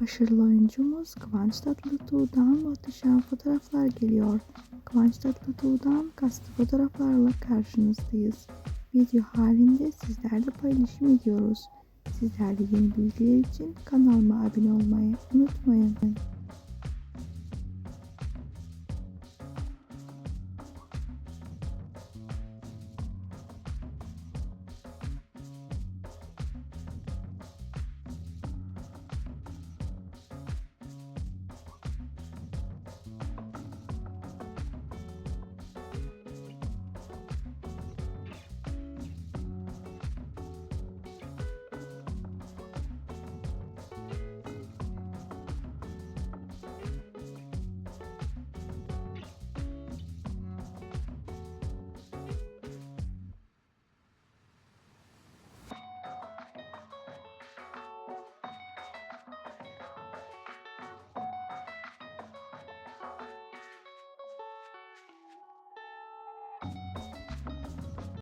Başarılı oyuncumuz Kıvanç Tatlıtuğ'dan muhteşem fotoğraflar geliyor. Kıvanç Tatlıtuğ'dan kastı fotoğraflarla karşınızdayız. Video halinde sizlerle paylaşım ediyoruz. Sizler de yeni bilgiler için kanalıma abone olmayı unutmayın.